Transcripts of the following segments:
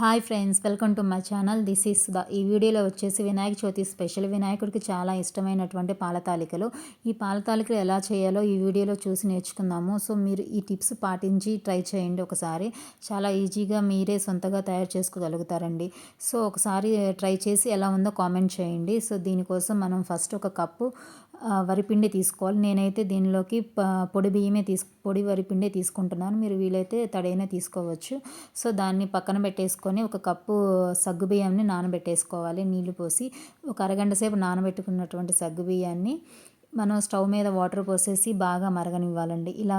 Hi friends welcome to my channel. This is the ఈ వీడియోలో వచ్చేసి వినాయక చవితి స్పెషల్ వినాయకుడికి చాలా ఇష్టమైనటువంటి పాలతాలికలు. ఈ పాలతాలికలు ఎలా చేయాలో ఈ వీడియోలో చూసి నేర్చుకుందాము. సో మీరు ఈ టిప్స్ పాటించి ట్రై చేయండి ఒకసారి. చాలా ఈజీగా మీరే సొంతగా తయారు చేసుకోగలుగుతారండి. సో ఒకసారి ట్రై చేసి ఎలా ఉందో కామెంట్ చేయండి. సో దీనికోసం మనం ఫస్ట్ ఒక కప్పు వరిపిండి తీసుకోవాలి. నేనైతే దీనిలోకి పొడి బియ్యమే తీసు పొడి వరిపిండే తీసుకుంటున్నాను. మీరు వీలైతే తడైనా తీసుకోవచ్చు. సో దాన్ని పక్కన పెట్టేసుకొని ఒక కప్పు సగ్గుబియ్యాన్ని నానబెట్టేసుకోవాలి. నీళ్ళు పోసి ఒక అరగంట సేపు నానబెట్టుకున్నటువంటి సగ్గుబియ్యాన్ని మనం స్టవ్ మీద వాటర్ పోసేసి బాగా మరగనివ్వాలండి. ఇలా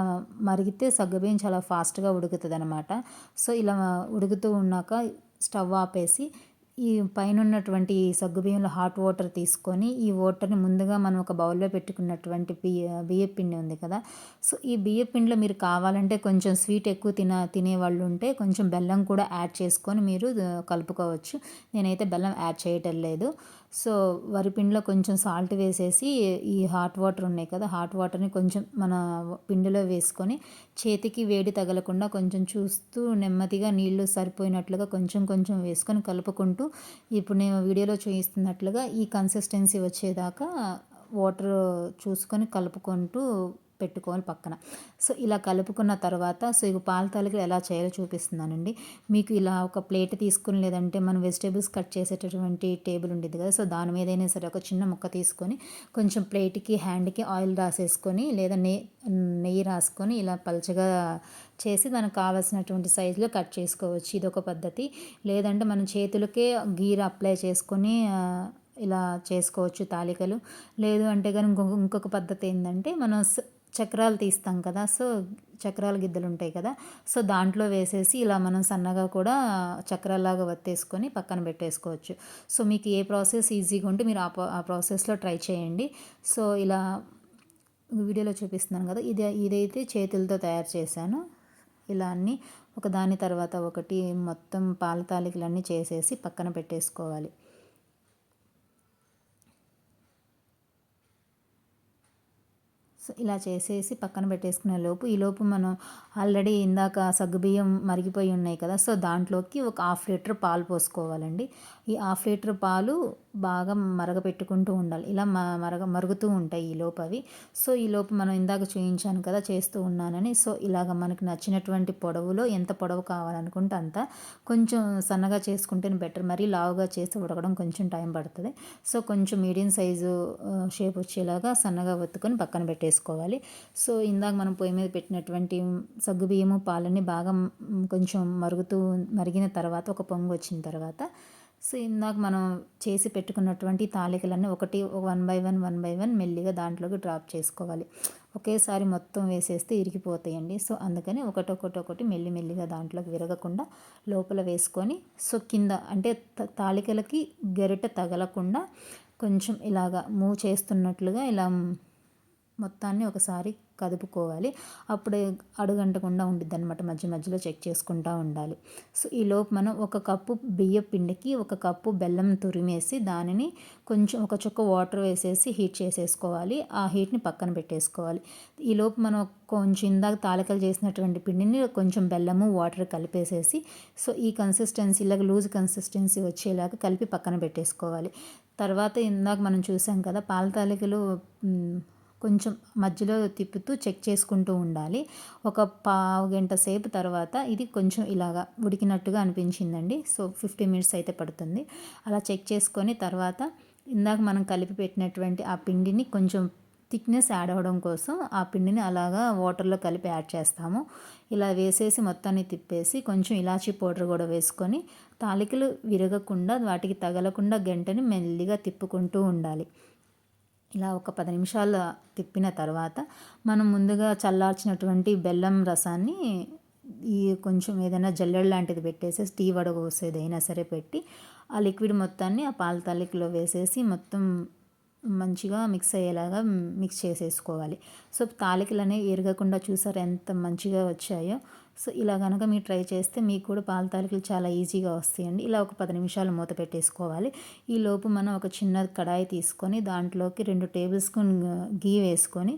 మరిగితే సగ్గుబియ్యం చాలా ఫాస్ట్గా ఉడుకుతుంది అనమాట సో ఇలా ఉడుకుతూ ఉన్నాక స్టవ్ ఆపేసి ఈ పైన ఉన్నటువంటి సగ్గుబియ్యంలో హాట్ వాటర్ తీసుకొని ఈ వాటర్ని ముందుగా మనం ఒక బౌల్లో పెట్టుకున్నటువంటి బియ్య బియ్య పిండి ఉంది కదా. సో ఈ బియ్య పిండిలో మీరు కావాలంటే కొంచెం స్వీట్ ఎక్కువ తిన తినేవాళ్ళు ఉంటే కొంచెం బెల్లం కూడా యాడ్ చేసుకొని మీరు కలుపుకోవచ్చు. నేనైతే బెల్లం యాడ్ చేయటం లేదు. సో వరిపిండిలో కొంచెం సాల్ట్ వేసేసి ఈ హాట్ వాటర్ ఉన్నాయి కదా హాట్ వాటర్ని కొంచెం మన పిండిలో వేసుకొని చేతికి వేడి తగలకుండా కొంచెం చూస్తూ నెమ్మదిగా నీళ్ళు సరిపోయినట్లుగా కొంచెం కొంచెం వేసుకొని కలుపుకుంటూ ఇప్పుడు నేను వీడియోలో చూపిస్తున్నట్లుగా ఈ కన్సిస్టెన్సీ వచ్చేదాకా వాటర్ చూసుకొని కలుపుకుంటూ పెట్టుకోవాలి పక్కన. సో ఇలా కలుపుకున్న తర్వాత సో ఇక పాల తాలికలు ఎలా చేయాలో చూపిస్తున్నానండి. మీకు ఇలా ఒక ప్లేట్ తీసుకుని లేదంటే మనం వెజిటేబుల్స్ కట్ చేసేటటువంటి టేబుల్ ఉండేది కదా సో దాని మీద అయినా సరే ఒక చిన్న ముక్క తీసుకొని కొంచెం ప్లేట్కి హ్యాండ్కి ఆయిల్ రాసేసుకొని లేదా నెయ్యి నెయ్యి రాసుకొని ఇలా పలచగా చేసి దానికి కావాల్సినటువంటి సైజులో కట్ చేసుకోవచ్చు. ఇది ఒక పద్ధతి. లేదంటే మనం చేతులకే గీర అప్లై చేసుకొని ఇలా చేసుకోవచ్చు తాలికలు. లేదు అంటే కానీ ఇంకొక ఇంకొక పద్ధతి ఏంటంటే మనం చక్రాలు తీస్తాం కదా సో చక్రాల గిద్దలు ఉంటాయి కదా సో దాంట్లో వేసేసి ఇలా మనం సన్నగా కూడా చక్రాలాగా వత్తేసుకొని పక్కన పెట్టేసుకోవచ్చు. సో మీకు ఏ ప్రాసెస్ ఈజీగా ఉంటే మీరు ఆ ఆ ప్రాసెస్లో ట్రై చేయండి. సో ఇలా వీడియోలో చూపిస్తున్నాను కదా ఇది ఇదైతే చేతులతో తయారు చేశాను. ఇలా అన్నీ ఒక దాని తర్వాత ఒకటి మొత్తం పాల తాలికలన్నీ చేసేసి పక్కన పెట్టేసుకోవాలి. ఇలా చేసేసి పక్కన పెట్టేసుకునే లోపు ఈ లోపు మనం ఆల్రెడీ ఇందాక సగ్గుబియ్యం మరిగిపోయి ఉన్నాయి కదా సో దాంట్లోకి ఒక హాఫ్ లీటర్ పాలు పోసుకోవాలండి. ఈ హాఫ్ లీటర్ పాలు బాగా మరగపెట్టుకుంటూ ఉండాలి. ఇలా మ- మరగ మరుగుతూ ఉంటాయి ఈ లోపు అవి. సో ఈ లోపు మనం ఇందాక చూపించాను కదా చేస్తూ ఉన్నానని. సో ఇలాగ మనకు నచ్చినటువంటి పొడవులో ఎంత పొడవు కావాలనుకుంటే అంత కొంచెం సన్నగా చేసుకుంటేనే బెటర్. మరీ లావుగా చేసి ఉడకడం కొంచెం టైం పడుతుంది. సో కొంచెం మీడియం సైజు షేప్ వచ్చేలాగా సన్నగా ఒత్తుకొని పక్కన పెట్టేసుకోవాలి. సో ఇందాక మనం పొయ్యి మీద పెట్టినటువంటి సగ్గుబియ్యము పాలని బాగా కొంచెం మరుగుతూ మరిగిన తర్వాత ఒక పొంగు వచ్చిన తర్వాత సో ఇందాక మనం చేసి పెట్టుకున్నటువంటి తాలికలన్నీ ఒకటి one by one one by one మెల్లిగా దాంట్లోకి డ్రాప్ చేసుకోవాలి. ఒకేసారి మొత్తం వేసేస్తే ఇరిగిపోతాయండి. సో అందుకని ఒకటొకటి ఒకటి మెల్లిమెల్లిగా మెల్లి మెల్లిగా దాంట్లోకి విరగకుండా లోపల వేసుకొని సో కింద అంటే త- తాలికలకి గరిటె తగలకుండా కొంచెం ఇలాగా మూవ్ చేస్తున్నట్లుగా ఇలా మొత్తాన్ని ఒకసారి కదుపుకోవాలి. అప్పుడే అడుగంటకుండా ఉండిద్ది అనమాట మధ్య మధ్యలో చెక్ చేసుకుంటూ ఉండాలి. సో ఈ లోపు మనం ఒక కప్పు బియ్య పిండికి ఒక కప్పు బెల్లం తురిమేసి దానిని కొంచెం ఒక చుక్క వాటర్ వేసేసి హీట్ చేసేసుకోవాలి. ఆ హీట్ని పక్కన పెట్టేసుకోవాలి. ఈ లోపు మనం కొంచెం ఇందాక తాలికలు చేసినటువంటి పిండిని కొంచెం బెల్లము వాటర్ కలిపేసేసి సో ఈ కన్సిస్టెన్సీలాగా లూజ్ కన్సిస్టెన్సీ వచ్చేలాగా కలిపి పక్కన పెట్టేసుకోవాలి. తర్వాత ఇందాక మనం చూసాం కదా పాల తాలికలు కొంచెం మధ్యలో తిప్పుతూ చెక్ చేసుకుంటూ ఉండాలి. ఒక పావు గంట సేపు తర్వాత ఇది కొంచెం ఇలాగా ఉడికినట్టుగా అనిపించిందండి. సో ఫిఫ్టీ మినిట్స్ అయితే పడుతుంది. అలా చెక్ చేసుకొని తర్వాత ఇందాక మనం కలిపి పెట్టినటువంటి ఆ పిండిని కొంచెం థిక్నెస్ యాడ్ అవ్వడం కోసం ఆ పిండిని అలాగా వాటర్లో కలిపి యాడ్ చేస్తాము. ఇలా వేసేసి మొత్తాన్ని తిప్పేసి కొంచెం ఇలాచీ పౌడర్ కూడా వేసుకొని తాలికలు విరగకుండా వాటికి తగలకుండా గంటని మెల్లిగా తిప్పుకుంటూ ఉండాలి. ఇలా ఒక పది నిమిషాలు తిప్పిన తర్వాత మనం ముందుగా చల్లార్చినటువంటి బెల్లం రసాన్ని ఈ కొంచెం ఏదైనా జల్లెడ లాంటిది పెట్టేసి టీ వడగోసేది అయినా సరే పెట్టి ఆ లిక్విడ్ మొత్తాన్ని ఆ పాల తాలికలో వేసేసి మొత్తం మంచిగా మిక్స్ అయ్యేలాగా మిక్స్ చేసేసుకోవాలి. సో తాలికలు అనేవి ఎరగకుండా చూసారు ఎంత మంచిగా వచ్చాయో? సో ఇలా కనుక మీరు ట్రై చేస్తే మీకు కూడా పాల తాలికలు చాలా ఈజీగా వస్తాయండి. ఇలా ఒక పది నిమిషాలు మూత పెట్టేసుకోవాలి. ఈ లోపు మనం ఒక చిన్న కడాయి తీసుకొని దాంట్లోకి రెండు టేబుల్ స్పూన్ గీ వేసుకొని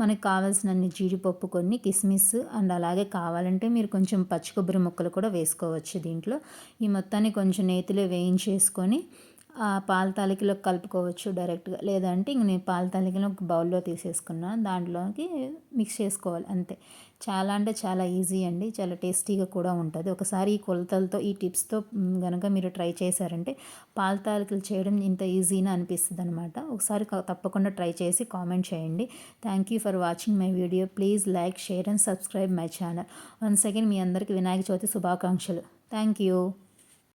మనకు కావాల్సినన్ని జీడిపప్పు కొన్ని కిస్మిస్ అండ్ అలాగే కావాలంటే మీరు కొంచెం పచ్చి కొబ్బరి ముక్కలు కూడా వేసుకోవచ్చు దీంట్లో. ఈ మొత్తాన్ని కొంచెం నేతిలో వేయించేసుకొని పాల తాలికలో కలుపుకోవచ్చు డైరెక్ట్గా. లేదంటే ఇంక నేను పాల తాలికలో ఒక బౌల్లో తీసేసుకున్నాను దాంట్లోకి మిక్స్ చేసుకోవాలి అంతే. చాలా అంటే చాలా ఈజీ అండి చాలా టేస్టీగా కూడా ఉంటుంది. ఒకసారి ఈ కొలతలతో ఈ టిప్స్తో కనుక మీరు ట్రై చేశారంటే పాల తాలికలు చేయడం ఇంత ఈజీనా అనిపిస్తుంది అనమాట ఒకసారి తప్పకుండా ట్రై చేసి కామెంట్ చేయండి. Thank you for watching my video please like share and subscribe my channel once again మీ అందరికీ వినాయక చవితి శుభాకాంక్షలు. Thank you